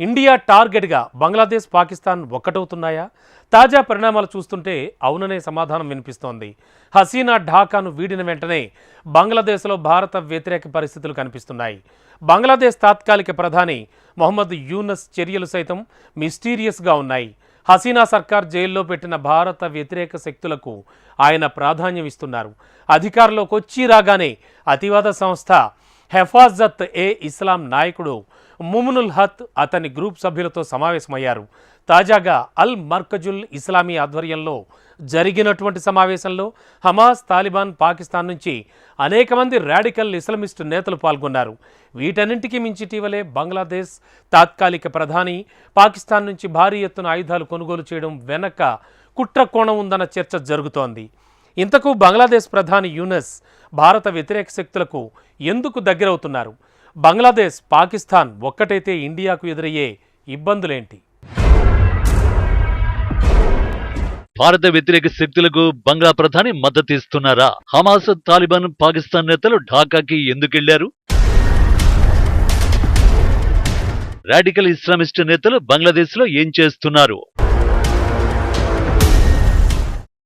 India టార్గెట్గా బంగ్లాదేశ్ పాకిస్తాన్ ఒక్కటవుతున్నాయా? తాజా పరిణామాలు చూస్తుంటే అవుననే సమాధానం వినిపిస్తోంది. హసీనా ఢాకాను వీడిన వెంటనే బంగ్లాదేశ్లో భారత వ్యతిరేక పరిస్థితులు కనిపిస్తున్నాయి. బంగ్లాదేశ్ తాత్కాలిక ప్రధాని మొహమ్మద్ యూనస్ చర్యలు సైతం మిస్టీరియస్గా ఉన్నాయి. హసీనా సర్కార్ జైల్లో పెట్టిన భారత వ్యతిరేక శక్తులకు ఆయన ప్రాధాన్యం ఇస్తున్నారు. అధికారంలోకి వచ్చి రాగానే అతివాద సంస్థ హెఫాజత్ ఏ ఇస్లాం నాయకుడు ముమునుల్ హత్ అతని గ్రూప్ సభ్యులతో సమావేశమయ్యారు. తాజాగా అల్ మర్కజుల్ ఇస్లామీ ఆధ్వర్యంలో జరిగినటువంటి సమావేశంలో హమాస్ తాలిబాన్ పాకిస్తాన్ నుంచి అనేక మంది రాడికల్ ఇస్లామిస్టు నేతలు పాల్గొన్నారు. వీటన్నింటికి మించి ఇటీవలే బంగ్లాదేశ్ తాత్కాలిక ప్రధాని పాకిస్తాన్ నుంచి భారీ ఎత్తున ఆయుధాలు కొనుగోలు చేయడం వెనక కుట్ర కోణం ఉందన్న చర్చ జరుగుతోంది. ఇంతకు బంగ్లాదేశ్ ప్రధాని యూనస్ భారత వ్యతిరేక శక్తులకు ఎందుకు దగ్గరవుతున్నారు? బంగ్లాదేశ్ పాకిస్తాన్ ఒక్కటైతే ఇండియాకు ఎదురయ్యే ఇబ్బందులేంటి? భారత వ్యతిరేక శక్తులకు బంగ్లా ప్రధాని మద్దతిస్తున్నారా హమాస్ తాలిబాన్ పాకిస్తాన్ నేతలు ఢాకాకి ఎందుకెళ్ళారు? రాడికల్ ఇస్లామిస్ట్ నేతలు బంగ్లాదేశ్లో ఏం చేస్తున్నారు?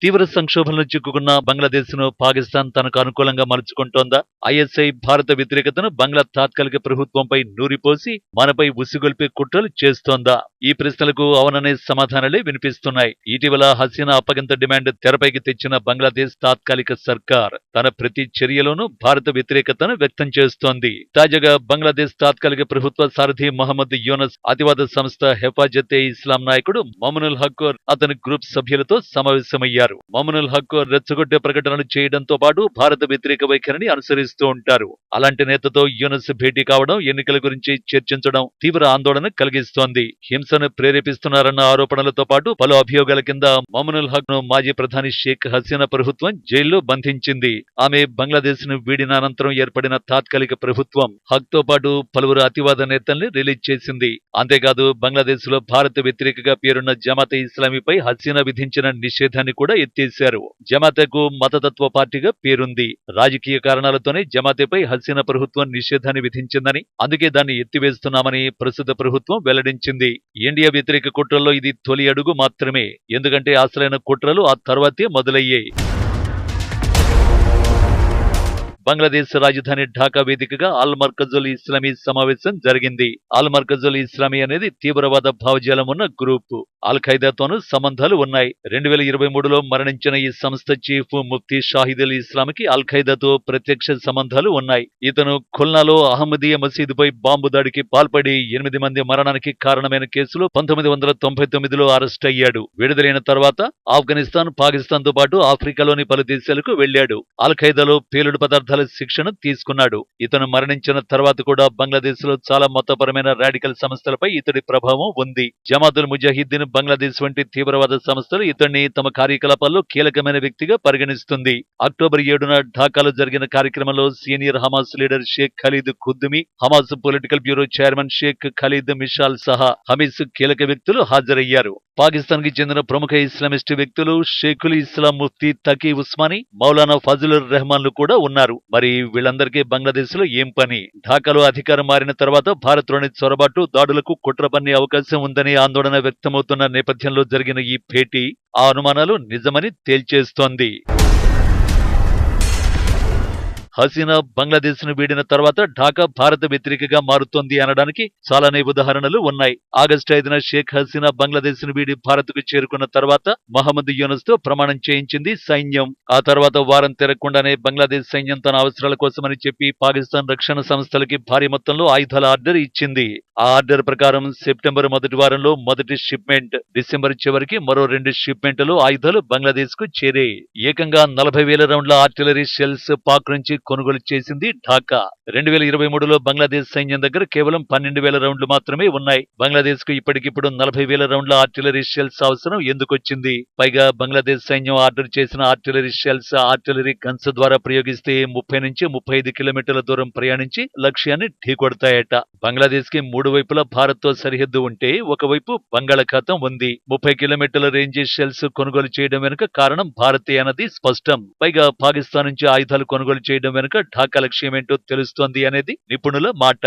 తీవ్ర సంక్షోభంలో చిక్కుకున్న బంగ్లాదేశ్ను పాకిస్తాన్ తనకు అనుకూలంగా మలుచుకుంటోందా? ఐఎస్ఐ భారత వ్యతిరేకతను బంగ్లా తాత్కాలిక ప్రభుత్వంపై నూరిపోసి మనపై ఉసిగొల్పే కుట్రలు చేస్తోందా? ఈ ప్రశ్నలకు అవుననే సమాధానాలే వినిపిస్తున్నాయి. ఇటీవల హసీనా అప్పగింత డిమాండ్ తెరపైకి తెచ్చిన బంగ్లాదేశ్ తాత్కాలిక సర్కార్ తన ప్రతి చర్యలోనూ భారత వ్యతిరేకతను వ్యక్తం చేస్తోంది. తాజాగా బంగ్లాదేశ్ తాత్కాలిక ప్రభుత్వ సారథి మహమ్మద్ యూనస్ అతివాద సంస్థ హెఫాజతే ఇస్లాం నాయకుడు మమనుల్ హక్కర్ అతని గ్రూప్ సభ్యులతో సమావేశమయ్యారు. మమనుల్ హక్కర్ రెచ్చగొట్టే ప్రకటనలు చేయడంతో పాటు భారత వ్యతిరేక వైఖరిని అనుసరిస్తూ ఉంటారు. అలాంటి నేతతో యూనస్ భేటీ కావడం ఎన్నికల గురించి చర్చించడం తీవ్ర ఆందోళన కలిగిస్తోంది. హింస హింసను ప్రేరేపిస్తున్నారన్న ఆరోపణలతో పాటు పలు అభియోగాల కింద మమనుల్ హక్ను మాజీ ప్రధాని షేక్ హసీనా ప్రభుత్వం జైల్లో బంధించింది. ఆమె బంగ్లాదేశ్ను వీడిన అనంతరం ఏర్పడిన తాత్కాలిక ప్రభుత్వం హక్తో పాటు పలువురు అతివాద నేతల్ని రిలీజ్ చేసింది. అంతేకాదు బంగ్లాదేశ్లో భారత వ్యతిరేకగా పేరున్న జమాతే ఇస్లామీపై హసీనా విధించిన నిషేధాన్ని కూడా ఎత్తేశారు. జమాతకు మతతత్వ పార్టీగా పేరుంది. రాజకీయ కారణాలతోనే జమాతేపై హసీనా ప్రభుత్వం నిషేధాన్ని విధించిందని అందుకే దాన్ని ఎత్తివేస్తున్నామని ప్రస్తుత ప్రభుత్వం వెల్లడించింది. ఇండియా వ్యతిరేక కుట్రల్లో ఇది తొలి అడుగు మాత్రమే. ఎందుకంటే అసలైన కుట్రలు ఆ తర్వాతే మొదలయ్యాయి. బంగ్లాదేశ్ రాజధాని ఢాకా వేదికగా అల్ మర్కజుల్ ఇస్లామీ సమావేశం జరిగింది. అల్ మర్కజుల్ ఇస్లామీ అనేది తీవ్రవాద భావజాలం ఉన్న గ్రూప్. అల్ ఖైదాతోనూ సంబంధాలు ఉన్నాయి. రెండు వేల ఇరవై మూడులో మరణించిన ఈ సంస్థ చీఫ్ ముఫ్తీ షాహిదుల్ ఇస్లాంకి అల్ ఖైదాతో ప్రత్యక్ష సంబంధాలు ఉన్నాయి. ఇతను ఖుల్నాలో అహ్మదీయ మసీదుపై బాంబు దాడికి పాల్పడి ఎనిమిది మంది మరణానికి కారణమైన కేసులో పంతొమ్మిది వందల తొంభై తొమ్మిదిలో అరెస్ట్ అయ్యాడు. విడుదలైన తర్వాత ఆఫ్ఘనిస్తాన్ పాకిస్తాన్తో పాటు ఆఫ్రికాలోని పలు దేశాలకు వెళ్ళాడు అల్ ఖైదాలో పేలుడు పదార్థాలు శిక్షణ తీసుకున్నాడు. ఇతను మరణించిన తర్వాత కూడా బంగ్లాదేశ్లో చాలా మతపరమైన రాడికల్ సంస్థలపై ఇతడి ప్రభావం ఉంది. జమాతుల్ ముజాహిద్దీన్ బంగ్లాదేశ్ వంటి తీవ్రవాద సంస్థలు ఇతన్ని తమ కార్యకలాపాల్లో కీలకమైన వ్యక్తిగా పరిగణిస్తుంది. అక్టోబర్ ఏడున ఢాకాలో జరిగిన కార్యక్రమంలో senior Hamas leader Sheikh Khaled Qaddoumi Hamas political bureau chairman Sheikh Khaled Mashal సహా హమీస్ కీలక వ్యక్తులు హాజరయ్యారు. పాకిస్తాన్కి చెందిన ప్రముఖ ఇస్లామిస్ట్ వ్యక్తులు షేకుల్ ఇస్లాం ముఫ్తీ తకీ ఉస్మానీ మౌలానా ఫజలుర్ రెహమాన్లు కూడా ఉన్నారు. మరి వీళ్ళందరికీ బంగ్లాదేశ్లో ఏం పని? ఢాకాలో అధికారం మారిన తర్వాత భారత్లోని చొరబాటు దాడులకు కుట్ర పన్నే అవకాశం ఉందని ఆందోళన వ్యక్తమవుతున్న నేపథ్యంలో జరిగిన ఈ భేటీ ఆ అనుమానాలు నిజమని తేల్చేస్తోంది. హసీనా బంగ్లాదేశ్ను వీడిన తర్వాత ఢాకా భారత వ్యతిరేకగా మారుతోంది అనడానికి చాలానే ఉదాహరణలు ఉన్నాయి. ఆగస్టు ఐదున షేక్ హసీనా బంగ్లాదేశ్ను వీడి భారత్కు చేరుకున్న తర్వాత మహమ్మద్ యూనస్తో ప్రమాణం చేయించింది సైన్యం. ఆ తర్వాత వారం తిరగకుండానే బంగ్లాదేశ్ సైన్యం తన అవసరాల కోసమని చెప్పి పాకిస్తాన్ రక్షణ సంస్థలకి భారీ మొత్తంలో ఆయుధాల ఆర్డర్ ఇచ్చింది. ఆ ఆర్డర్ ప్రకారం సెప్టెంబర్ మొదటి వారంలో మొదటి షిప్మెంట్ డిసెంబర్ చివరికి మరో రెండు షిప్మెంట్లు ఆయుధాలు బంగ్లాదేశ్కు చేరే. ఏకంగా నలభై వేల రౌండ్ల ఆర్టిలరీ షెల్స్ పాక్ నుంచి కొనుగోలు చేసింది ఢాకా. రెండు వేల ఇరవై మూడులో బంగ్లాదేశ్ సైన్యం దగ్గర కేవలం పన్నెండు వేల రౌండ్లు మాత్రమే ఉన్నాయి. బంగ్లాదేశ్కు ఇప్పటికిప్పుడు నలభై వేల రౌండ్ల ఆర్టిలరీ షెల్స్ అవసరం ఎందుకొచ్చింది? పైగా బంగ్లాదేశ్ సైన్యం ఆర్డర్ చేసిన ఆర్టిలరీ షెల్స్ ఆర్టిలరీ గన్స్ ద్వారా ప్రయోగిస్తే ముప్పై నుంచి ముప్పై ఐదు కిలోమీటర్ల దూరం ప్రయాణించి లక్ష్యాన్ని ఢీకొడతాయట. బంగ్లాదేశ్కి మూడు వైపులా భారత్తో సరిహద్దు ఉంటే ఒకవైపు బంగాళాఖాతం ఉంది. ముప్పై కిలోమీటర్ల రేంజ్ షెల్స్ కొనుగోలు చేయడం వెనుక కారణం భారతే అన్నది స్పష్టం. పైగా పాకిస్తాన్ నుంచి ఆయుధాలు కొనుగోలు చేయడం వెనుక ఢాకా లక్ష్యమేంటో తెలుస్తోంది అనేది నిపుణుల మాట.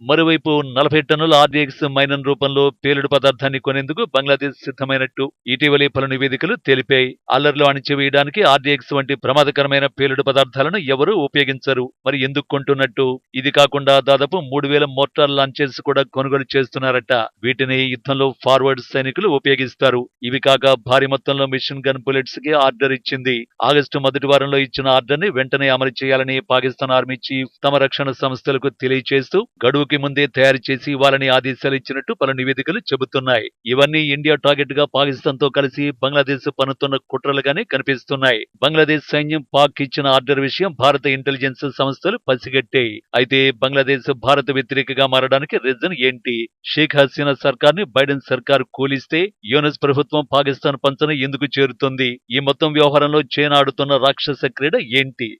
మరోవైపు నలభై టన్నుల ఆర్డీఎక్స్ మైనన్ రూపంలో పేలుడు పదార్థాన్ని కొనేందుకు బంగ్లాదేశ్ సిద్ధమైనట్టు ఇటీవలి పలు నివేదికలు తెలిపాయి. అల్లర్లు అణిచివేయడానికి ఆర్డీఎక్స్ వంటి ప్రమాదకరమైన పేలుడు పదార్థాలను ఎవరూ ఉపయోగించరు. మరి ఎందుకు కొంటున్నట్టు? ఇది కాకుండా దాదాపు మూడు వేల మోటార్ లాంచెస్ కూడా కొనుగోలు చేస్తున్నారట. వీటిని యుద్ధంలో ఫార్వర్డ్ సైనికులు ఉపయోగిస్తారు. ఇవి కాక భారీ మొత్తంలో మిషన్ గన్ బుల్లెట్స్కి ఆర్డర్ ఇచ్చింది. ఆగస్టు మొదటి వారంలో ఇచ్చిన ఆర్డర్ని వెంటనే అమలు చేయాలని పాకిస్తాన్ ఆర్మీ చీఫ్ తమ రక్షణ సంస్థలకు తెలియచేస్తూ గడువుకి ముందే తయారు చేసి ఇవ్వాలని ఆదేశాలు ఇచ్చినట్టు పలు నివేదికలు చెబుతున్నాయి. ఇవన్నీ ఇండియా టార్గెట్గా పాకిస్తాన్తో కలిసి బంగ్లాదేశ్ పన్నుతున్న కుట్రలుగానే కనిపిస్తున్నాయి. బంగ్లాదేశ్ సైన్యం పాక్ ఇచ్చిన ఆర్డర్ విషయం భారత ఇంటెలిజెన్స్ సంస్థలు పసిగట్టాయి. అయితే బంగ్లాదేశ్ భారత వ్యతిరేకగా మారడానికి రీజన్ ఏంటి? షేక్ హసీనా సర్కార్ని బైడెన్ సర్కార్ కూలిస్తే యూనస్ ప్రభుత్వం పాకిస్తాన్ పంచన ఎందుకు చేరుతుంది? ఈ మొత్తం వ్యవహారంలో చైనా ఆడుతున్న రాక్షస క్రీడ ఏంటి?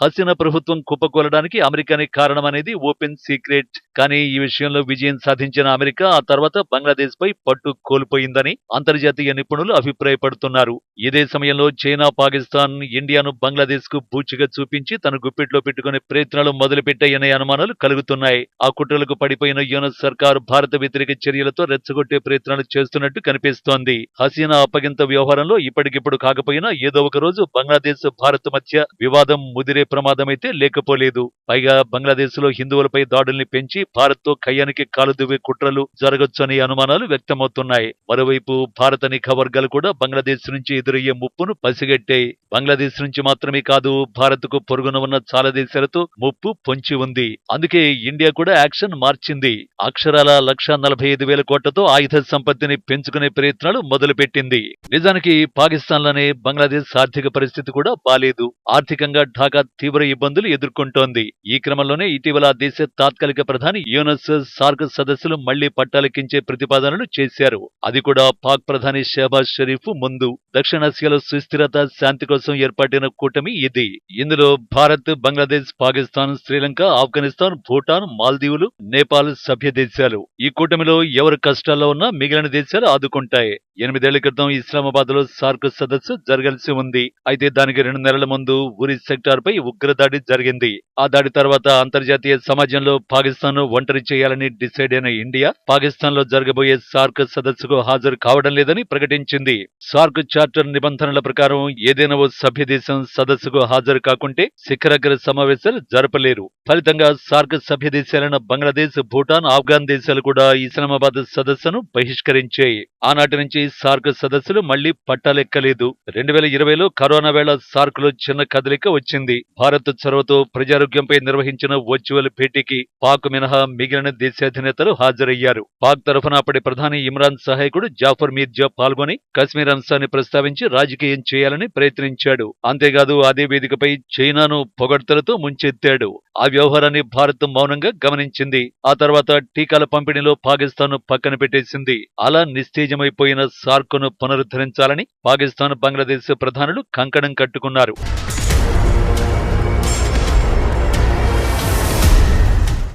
హసీనా ప్రభుత్వం కుప్పకూలడానికి అమెరికానే కారణమనేది ఓపెన్ సీక్రెట్. కానీ ఈ విషయంలో విజయం సాధించిన అమెరికా ఆ తర్వాత బంగ్లాదేశ్ పై పట్టు కోల్పోయిందని అంతర్జాతీయ నిపుణులు అభిప్రాయపడుతున్నారు. ఇదే సమయంలో చైనా పాకిస్తాన్ ఇండియాను బంగ్లాదేశ్కు బూచిగా చూపించి తన గుప్పిట్లో పెట్టుకునే ప్రయత్నాలు మొదలుపెట్టాయనే అనుమానాలు కలుగుతున్నాయి. ఆ కుట్రలకు పడిపోయిన యూనస్ సర్కార్ భారత వ్యతిరేక చర్యలతో రెచ్చగొట్టే ప్రయత్నాలు చేస్తున్నట్టు కనిపిస్తోంది. హసీనా అప్పగింత వ్యవహారంలో ఇప్పటికిప్పుడు కాకపోయినా ఏదో ఒక రోజు బంగ్లాదేశ్ భారత్ మధ్య వివాదం ముదిరే ప్రమాదమైతే లేకపోలేదు. పైగా బంగ్లాదేశ్లో హిందువులపై దాడుల్ని పెంచి భారత్తో కయ్యానికి కాలుదువ్వే కుట్రలు జరగొచ్చనే అనుమానాలు వ్యక్తమవుతున్నాయి. మరోవైపు భారత నిఘా వర్గాలు కూడా బంగ్లాదేశ్ నుంచి ఎదురయ్యే ముప్పును పసిగట్టాయి. బంగ్లాదేశ్ నుంచి మాత్రమే కాదు భారత్కు పొరుగున ఉన్న చాలా దేశాలతో ముప్పు పొంచి ఉంది. అందుకే ఇండియా కూడా యాక్షన్ మార్చింది. అక్షరాల లక్ష నలభై ఐదు వేల కోట్లతో ఆయుధ సంపత్తిని పెంచుకునే ప్రయత్నాలు మొదలుపెట్టింది. నిజానికి పాకిస్తాన్లోనే బంగ్లాదేశ్ ఆర్థిక పరిస్థితి కూడా బాలేదు. ఆర్థికంగా ఢాకా తీవ్ర ఇబ్బందులు ఎదుర్కొంటోంది. ఈ క్రమంలోనే ఇటీవల దేశ తాత్కాలిక ప్రధాని యూనస్ సార్క్ సదస్సులు మళ్ళీ పట్టాలెక్కించే ప్రతిపాదనలు చేశారు. అది కూడా పాక్ ప్రధాని షహబాజ్ షరీఫ్ ముందు. దక్షిణాసియాలో సుస్థిరత శాంతి కోసం ఏర్పాటైన కూటమి ఇది. ఇందులో భారత్ బంగ్లాదేశ్ పాకిస్తాన్ శ్రీలంక ఆఫ్ఘనిస్తాన్ భూటాన్ మాల్దీవులు నేపాల్ సభ్య దేశాలు. ఈ కూటమిలో ఎవరు కష్టాల్లో ఉన్నా మిగిలిన దేశాలు ఆదుకుంటాయి. ఎనిమిదేళ్ళ క్రితం ఇస్లామాబాద్లో సార్క్ సదస్సు జరగాల్సి ఉంది. అయితే దానికి రెండు నెలల ముందు ఉరి సెక్టార్ పై ఉగ్రదాడి జరిగింది. ఆ దాడి తర్వాత అంతర్జాతీయ సమాజంలో పాకిస్తాన్ ఒంటరి చేయాలని డిసైడ్ అయిన ఇండియా పాకిస్తాన్లో జరగబోయే సార్క్ సదస్సుకు హాజరు కావడం లేదని ప్రకటించింది. సార్క్ చార్టర్ నిబంధనల ప్రకారం ఏదైనా ఓ సభ్య దేశం సదస్సుకు హాజరు కాకుంటే శిఖరాగ్ర సమావేశాలు జరపలేరు. ఫలితంగా సార్క్ సభ్య దేశాలైన బంగ్లాదేశ్ భూటాన్ ఆఫ్ఘాన్ దేశాలు కూడా ఇస్లామాబాద్ సదస్సును బహిష్కరించాయి. ఆనాటి నుంచి సార్క్ సదస్సులు మళ్ళీ పట్టాలెక్కలేదు. రెండు వేల ఇరవైలో కరోనా వేళ సార్క్లో చిన్న కదలిక వచ్చింది. భారత్ చొరవతో ప్రజారోగ్యంపై నిర్వహించిన వర్చువల్ భేటీకి పాక్ మినహా మిగిలిన దేశాధినేతలు హాజరయ్యారు. పాక్ తరఫున అప్పటి ప్రధాని ఇమ్రాన్ సహాయకుడు జాఫర్ మీర్జా పాల్గొని కశ్మీర్ అంశాన్ని ప్రస్తావించి రాజకీయం చేయాలని ప్రయత్నించాడు. అంతేకాదు అదే వేదికపై చైనాను పొగడ్తలతో ముంచెత్తాడు. ఆ వ్యవహారాన్ని భారత్ మౌనంగా గమనించింది. ఆ తర్వాత టీకాల పంపిణీలో పాకిస్తాన్ పక్కన పెట్టేసింది. అలా నిస్తేజమైపోయిన సార్క్ను పునరుద్ధరించాలని పాకిస్తాన్ బంగ్లాదేశ్ ప్రధానులు కంకణం కట్టుకున్నారు.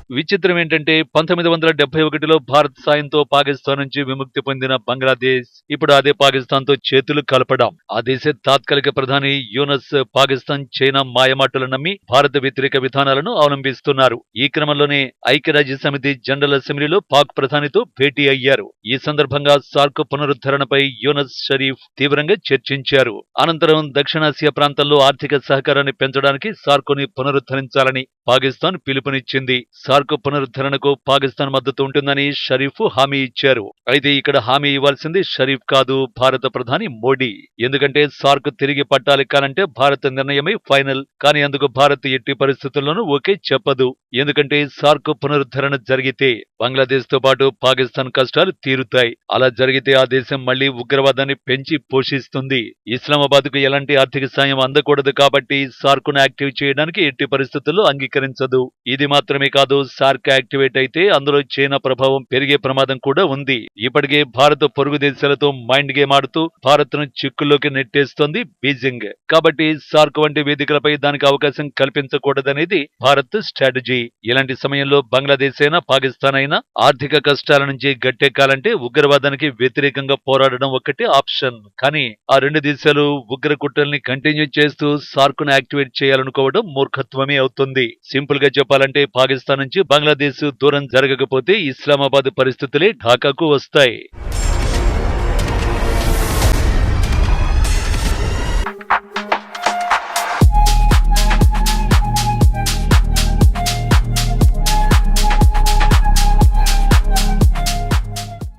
విచిత్రం ఏంటంటే పంతొమ్మిది వందల డెబ్బై ఒకటిలో భారత్ సాయంతో పాకిస్తాన్ నుంచి విముక్తి పొందిన బంగ్లాదేశ్ ఇప్పుడు అదే పాకిస్తాన్తో చేతులు కలపడం. ఆ దేశ తాత్కాలిక ప్రధాని యూనస్ పాకిస్తాన్ చైనా మాయమాటలు నమ్మి భారత వ్యతిరేక విధానాలను అవలంబిస్తున్నారు. ఈ క్రమంలోనే ఐక్యరాజ్య సమితి జనరల్ అసెంబ్లీలో పాక్ ప్రధానితో భేటీ అయ్యారు. ఈ సందర్భంగా సార్క్ పునరుద్ధరణపై యూనస్ షరీఫ్ తీవ్రంగా చర్చించారు. అనంతరం దక్షిణాసియా ప్రాంతంలో ఆర్థిక సహకారాన్ని పెంచడానికి సార్కుని పునరుద్ధరించాలని పాకిస్తాన్ పిలుపునిచ్చింది. సార్క్ పునరుద్ధరణకు పాకిస్తాన్ మద్దతు ఉంటుందని షరీఫ్ హామీ ఇచ్చారు. అయితే ఇక్కడ హామీ ఇవ్వాల్సింది షరీఫ్ కాదు భారత ప్రధాని మోడీ. ఎందుకంటే సార్క్ తిరిగి పట్టాలి కానంటే భారత నిర్ణయమే ఫైనల్. కానీ అందుకు భారత్ ఎట్టి పరిస్థితుల్లోనూ ఓకే చెప్పదు. ఎందుకంటే సార్క్ పునరుద్ధరణ జరిగితే బంగ్లాదేశ్తో పాటు పాకిస్తాన్ కష్టాలు తీరుతాయి. అలా జరిగితే ఆ దేశం మళ్ళీ ఉగ్రవాదాన్ని పెంచి పోషిస్తుంది. ఇస్లామాబాద్కు ఎలాంటి ఆర్థిక సాయం అందకూడదు కాబట్టి సార్కును యాక్టివ్ చేయడానికి ఎట్టి పరిస్థితుల్లో అంగీకరించదు. ఇది మాత్రమే కాదు సార్క్ యాక్టివేట్ అయితే అందులో చైనా ప్రభావం పెరిగే ప్రమాదం కూడా ఉంది. ఇప్పటికే భారత్ పొరుగు దేశాలతో మైండ్ గేమ్ ఆడుతూ భారత్ను చిక్కుల్లోకి నెట్టేస్తోంది బీజింగ్. కాబట్టి సార్క్ వంటి వేదికలపై దానికి అవకాశం కల్పించకూడదనేది భారత్ స్ట్రాటజీ. ఇలాంటి సమయంలో బంగ్లాదేశ్ అయినా పాకిస్తాన్ అయినా ఆర్థిక కష్టాల నుంచి గట్టెక్కాలంటే ఉగ్రవాదానికి వ్యతిరేకంగా పోరాడడం ఒక్కటే ఆప్షన్. కానీ ఆ రెండు దేశాలు ఉగ్ర కుట్రల్ని కంటిన్యూ చేస్తూ సార్క్ను యాక్టివేట్ చేయాలనుకోవడం మూర్ఖత్వమే అవుతుంది. సింపుల్గా చెప్పాలంటే పాకిస్తాన్ నుంచి బంగ్లాదేశ్ దూరం జరగకపోతే ఇస్లామాబాద్ పరిస్థితులే ఢాకాకు వస్తాయి.